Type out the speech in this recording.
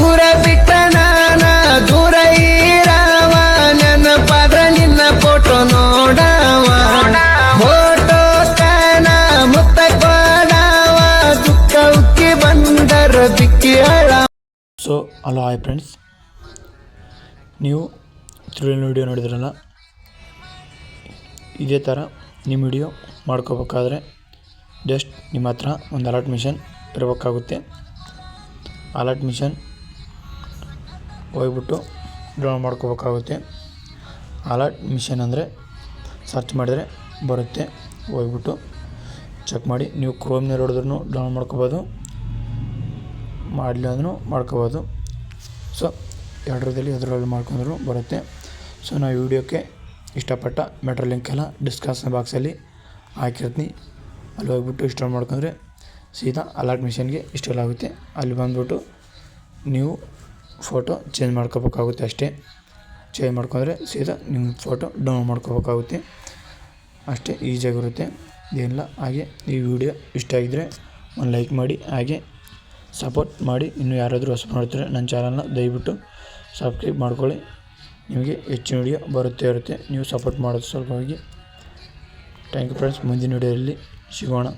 ಊರ ಬಿಟ್ಟ ನಾನ, ದೂರ ಇರವ. ಪಾದ್ರ ನಿನ್ನ ಫೋಟೋ ನೋಡವ. ಫೋಟೋ ಸ್ಥಾನ ಮುತ್ತ ಕೊಡವ ದುಃಖ ಉಕ್ಕಿ ಬಂದರ ಬಿಕ್ಕಿ ಸೊ ಹಲೋ ಹಾಯ್ ಫ್ರೆಂಡ್ಸ್ ನೀವು ಥ್ರಿಲ್ಲಿನ ವಿಡಿಯೋ ನೋಡಿದ್ರಲ್ಲ, ಇದೇ ಥರ ನಿಮ್ಮ ವಿಡಿಯೋ ಮಾಡ್ಕೋಬೇಕಾದ್ರೆ ಜಸ್ಟ್ ನಿಮ್ಮ ಹತ್ರ ಒಂದು ಅಲರ್ಟ್ ಮಿಷನ್ ಇರಬೇಕಾಗುತ್ತೆ. ಅಲರ್ಟ್ ಮಿಷನ್ ಹೋಗ್ಬಿಟ್ಟು ಡೌನ್ಲೋಡ್ ಮಾಡ್ಕೋಬೇಕಾಗುತ್ತೆ. ಅಲರ್ಟ್ ಮಿಷನ್ ಅಂದರೆ ಸರ್ಚ್ ಮಾಡಿದರೆ ಬರುತ್ತೆ. ಹೋಗ್ಬಿಟ್ಟು ಚೆಕ್ ಮಾಡಿ, ನೀವು ಕ್ರೋಮ್ನಲ್ಲಿ ಹೊಡೆದ್ರೂ ಡೌನ್ಲೋಡ್ ಮಾಡ್ಕೋಬೋದು. ಮಾಡಲಿ ಅಂದ್ರೂ ಮಾಡ್ಕೋಬೋದು. ಸೊ ಎರಡರದಲ್ಲಿ ಅದರಲ್ಲಿ ಮಾಡ್ಕೊಂಡ್ರು ಬರುತ್ತೆ. ಸೊ ನಾವು ವಿಡಿಯೋಕ್ಕೆ ಇಷ್ಟಪಟ್ಟ ಮೆಟ್ರೋ ಲಿಂಕ್ ಎಲ್ಲ ಡಿಸ್ಕಷನ್ ಬಾಕ್ಸಲ್ಲಿ ಹಾಕಿರ್ತೀನಿ. ಅಲ್ಲಿ ಹೋಗ್ಬಿಟ್ಟು ಇನ್ಸ್ಟಾಲ್ ಮಾಡ್ಕೊಂಡ್ರೆ ಸೀದಾ ಅಲರ್ಟ್ ಮಿಷನ್ಗೆ ಇನ್ಸ್ಟಾಲ್ ಆಗುತ್ತೆ. ಅಲ್ಲಿ ಬಂದುಬಿಟ್ಟು ನೀವು ಫೋಟೋ ಚೇಂಜ್ ಮಾಡ್ಕೋಬೇಕಾಗುತ್ತೆ ಅಷ್ಟೇ. ಚೇಂಜ್ ಮಾಡ್ಕೊಂಡ್ರೆ ಸೀದಾ ನಿಮ್ಮ ಫೋಟೋ ಡೌನ್ಲೋಡ್ ಮಾಡ್ಕೋಬೇಕಾಗುತ್ತೆ. ಅಷ್ಟೇ ಈಸಿಯಾಗಿರುತ್ತೆ ಏನಿಲ್ಲ, ಹಾಗೆ ಈ ವಿಡಿಯೋ ಇಷ್ಟ ಆಗಿದ್ದರೆ ಒಂದು ಲೈಕ್ ಮಾಡಿ, ಹಾಗೆ ಸಪೋರ್ಟ್ ಮಾಡಿ. ಇನ್ನೂ ಯಾರಾದರೂ ಹೊಸ ಮಾಡ್ತಾರೆ ನನ್ನ ಚಾನಲ್ನ ದಯವಿಟ್ಟು ಸಬ್ಸ್ಕ್ರೈಬ್ ಮಾಡ್ಕೊಳ್ಳಿ. ನಿಮಗೆ ಹೆಚ್ಚಿನ ವಿಡಿಯೋ ಬರುತ್ತೆ ಇರುತ್ತೆ. ನೀವು ಸಪೋರ್ಟ್ ಮಾಡೋದು ಸ್ವಲ್ಪವಾಗಿ ಥ್ಯಾಂಕ್ ಯು ಫ್ರೆಂಡ್ಸ್. ಮುಂದಿನ ವಿಡಿಯೋದಲ್ಲಿ ಸಿಗೋಣ.